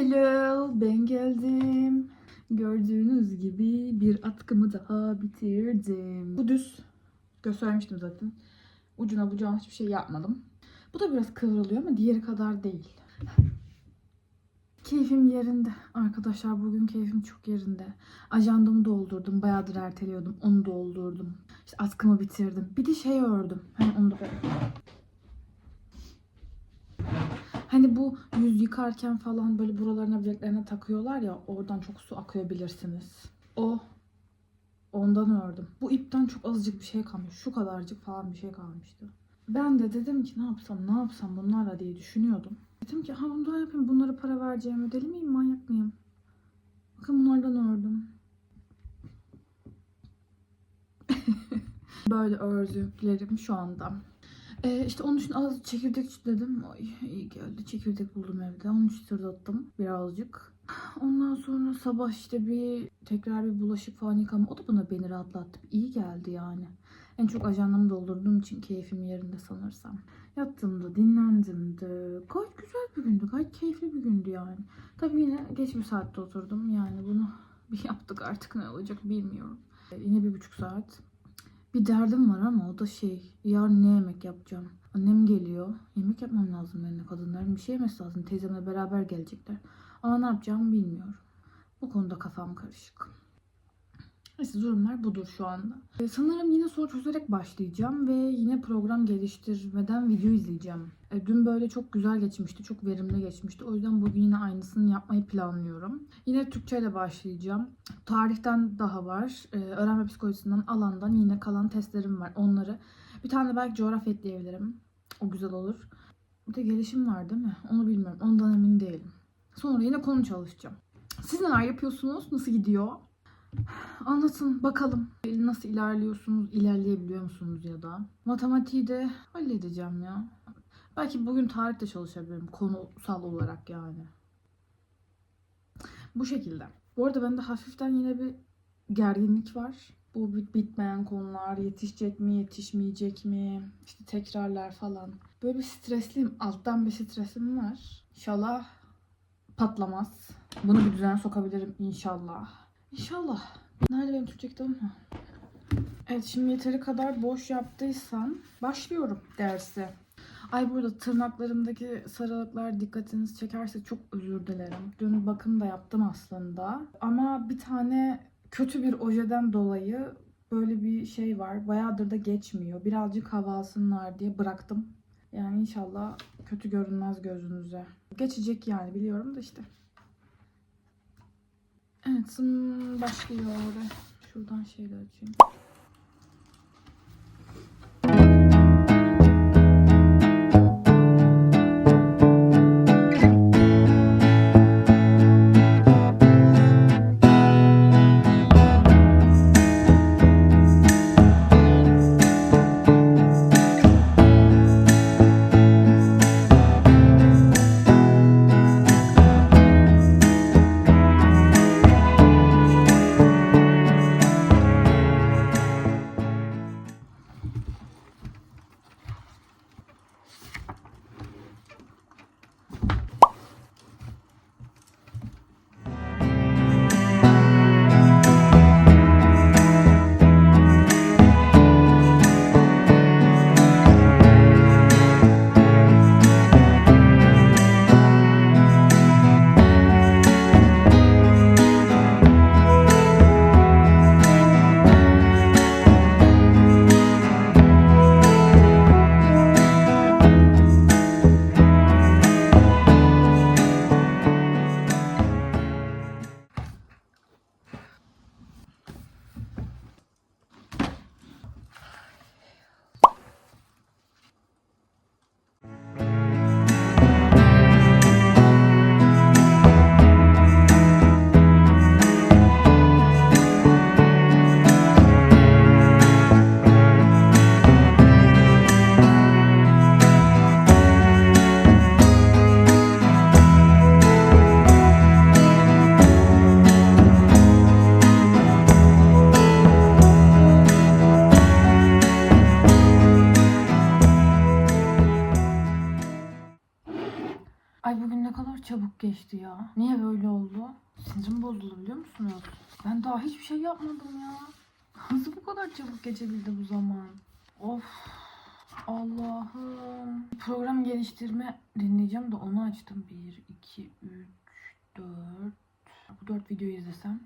Hello, ben geldim. Gördüğünüz gibi bir atkımı daha bitirdim. Bu düz. Göstermiştim zaten. Ucuna bucağına hiçbir şey yapmadım. Bu da biraz kıvrılıyor ama diğeri kadar değil. Keyfim yerinde. Arkadaşlar bugün keyfim çok yerinde. Ajandamı doldurdum. Bayağıdır erteliyordum. Onu doldurdum. İşte atkımı bitirdim. Bir de şey ördüm. Hani onu da Hani bu yüz yıkarken falan böyle buralarına bileklerine takıyorlar ya oradan çok su akıyor bilirsiniz. O ondan ördüm. Bu ipten çok azıcık bir şey kalmış. Şu kadarcık falan bir şey kalmıştı. Ben de dedim ki ne yapsam ne yapsam bunlarla diye düşünüyordum. Dedim ki ha bundan yapayım bunlara para vereceğim deli miyim manyak mıyım? Bakın bunlardan ördüm. Böyle ördüklerim şu anda. Ee, işte onun için az çekirdek çitledim. Ay iyi geldi. Çekirdek buldum evde. Onu çıtırdattım birazcık. Ondan sonra sabah işte bir tekrar bir bulaşık falan yıkama. O da bana beni rahatlattı. İyi geldi yani. En çok ajandamı doldurduğum için keyfim yerinde sanırsam. Yattığımda dinlendim de. Gayet güzel bir gündü. Gayet keyifli bir gündü yani. Tabii yine geç bir saatte oturdum. Yani bunu bir yaptık artık ne olacak bilmiyorum. Ee, yine bir buçuk saat. Bir derdim var ama o da şey, yarın ne yemek yapacağım? Annem geliyor. Yemek yapmam lazım benim kadınların. Bir şey yemesi lazım. Teyzemle beraber gelecekler. Ama ne yapacağımı bilmiyorum. Bu konuda kafam karışık. Neyse durumlar budur şu anda. Ee, sanırım yine soru çözerek başlayacağım ve yine program geliştirmeden video izleyeceğim. Ee, dün böyle çok güzel geçmişti, çok verimli geçmişti. O yüzden bugün yine aynısını yapmayı planlıyorum. Yine Türkçe ile başlayacağım. Tarihten daha var. Ee, öğrenme psikolojisinden, alandan yine kalan testlerim var. Onları bir tane belki coğrafya ekleyebilirim. O güzel olur. Bir de gelişim var değil mi? Onu bilmiyorum. Ondan emin değilim. Sonra yine konu çalışacağım. Siz neler yapıyorsunuz? Nasıl gidiyor? Anlatın bakalım. Nasıl ilerliyorsunuz? İlerleyebiliyor musunuz ya da? Matematiği de halledeceğim ya. Belki bugün tarihte çalışabilirim. Konusal olarak yani. Bu şekilde. Bu arada bende hafiften yine bir gerginlik var. Bu bit- bitmeyen konular, yetişecek mi, yetişmeyecek mi, işte tekrarlar falan. Böyle bir stresliyim. Alttan bir stresim var. İnşallah patlamaz. Bunu bir düzene sokabilirim inşallah. İnşallah. Nerede benim kitabım? Ha. Evet şimdi yeteri kadar boş yaptıysam başlıyorum dersi. Ay burada tırnaklarımdaki sarılıklar dikkatinizi çekerse çok özür dilerim. Dün bakım da yaptım aslında. Ama bir tane kötü bir ojeden dolayı böyle bir şey var. Bayağıdır da geçmiyor. Birazcık hava alsınlar diye bıraktım. Yani inşallah kötü görünmez gözünüze. Geçecek yani biliyorum da işte. Evet sın başlıyor. Şuradan şeyle açayım. Geçti ya. Niye böyle oldu? Sinirim bozuldu biliyor musunuz? Ben daha hiçbir şey yapmadım ya. Nasıl bu kadar çabuk geçebildi bu zaman? Of. Allah'ım. Program geliştirme dinleyeceğim de onu açtım. 1, 2, 3, 4. Bu 4 videoyu izlesem.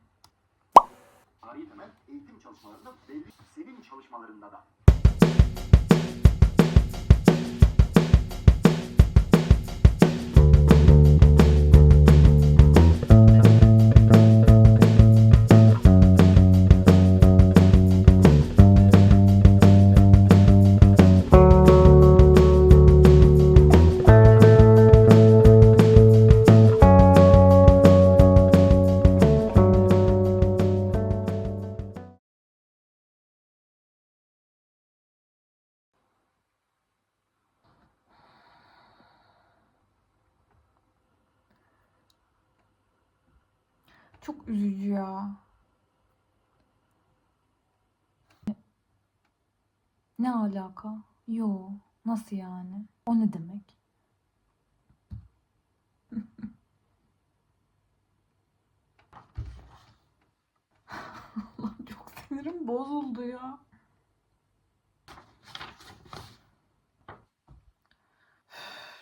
Tarihi eğitim çalışmalarında ve sevim çalışmalarında da. Çok üzücü ya. Ne, alaka? Yo. Nasıl yani? O ne demek? Çok sinirim bozuldu ya.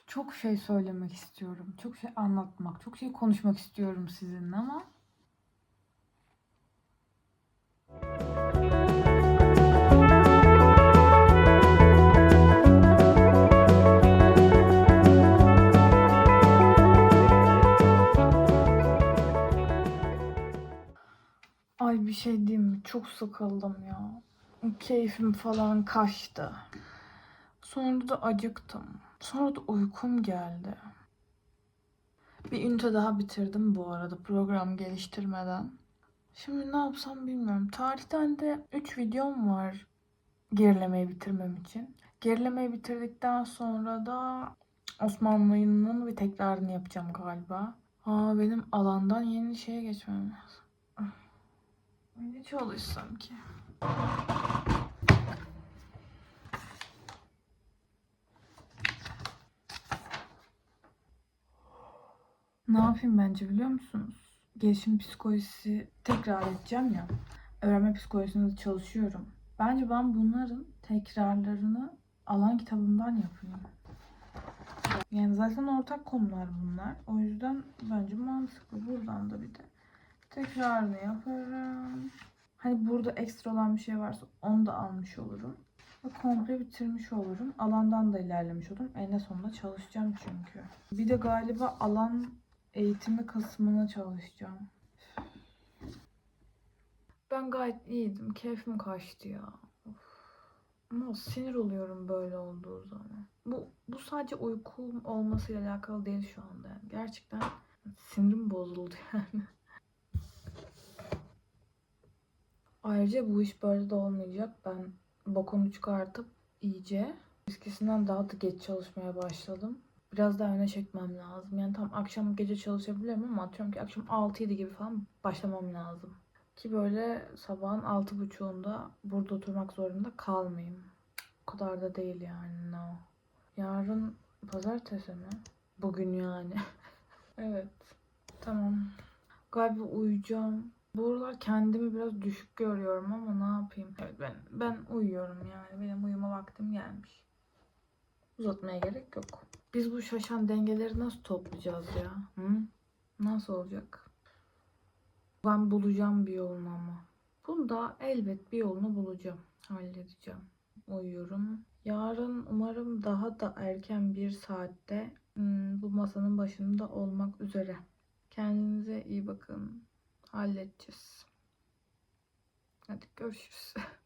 Çok şey söylemek istiyorum. Çok şey anlatmak, çok şey konuşmak istiyorum sizinle ama Çok sıkıldım ya. Keyfim falan kaçtı. Sonra da acıktım. Sonra da uykum geldi. Bir ünite daha bitirdim bu arada program geliştirmeden. Şimdi ne yapsam bilmiyorum. Tarihten de 3 videom var gerilemeyi bitirmem için. Gerilemeyi bitirdikten sonra da Osmanlı'nın bir tekrarını yapacağım galiba. Aa benim alandan yeni şeye geçmem lazım. Ne çalışsam ki? Ne yapayım bence biliyor musunuz? Gelişim psikolojisi tekrar edeceğim ya. Öğrenme psikolojisinde çalışıyorum. Bence ben bunların tekrarlarını alan kitabımdan yapayım. Yani zaten ortak konular bunlar. O yüzden bence mantıklı. Buradan da bir de tekrarını yaparım. Hani burada ekstra olan bir şey varsa onu da almış olurum. Ve komple bitirmiş olurum. Alandan da ilerlemiş olurum. En sonunda çalışacağım çünkü. Bir de galiba alan eğitimi kısmına çalışacağım. Ben gayet iyiydim. Keyfim kaçtı ya. Ama sinir oluyorum böyle olduğu zaman. Bu, bu sadece uykum olmasıyla alakalı değil şu anda. Yani. Gerçekten sinirim bozuldu yani. Ayrıca bu iş böyle de olmayacak. Ben bokunu çıkartıp iyice eskisinden daha da geç çalışmaya başladım. Biraz daha öne çekmem lazım. Yani tam akşam gece çalışabilirim ama atıyorum ki akşam 6-7 gibi falan başlamam lazım. Ki böyle sabahın 6.30'unda burada oturmak zorunda kalmayayım. O kadar da değil yani no. Yarın pazartesi mi? Bugün yani. evet. Tamam. Galiba uyuyacağım. Bu aralar kendimi biraz düşük görüyorum ama ne yapayım? Evet ben ben uyuyorum yani. Benim uyuma vaktim gelmiş. Uzatmaya gerek yok. Biz bu şaşan dengeleri nasıl toplayacağız ya? Hı? Nasıl olacak? Ben bulacağım bir yolunu ama. Bunda elbet bir yolunu bulacağım. Halledeceğim. Uyuyorum. Yarın umarım daha da erken bir saatte hmm, bu masanın başında olmak üzere. Kendinize iyi bakın. Halledeceğiz. Hadi görüşürüz.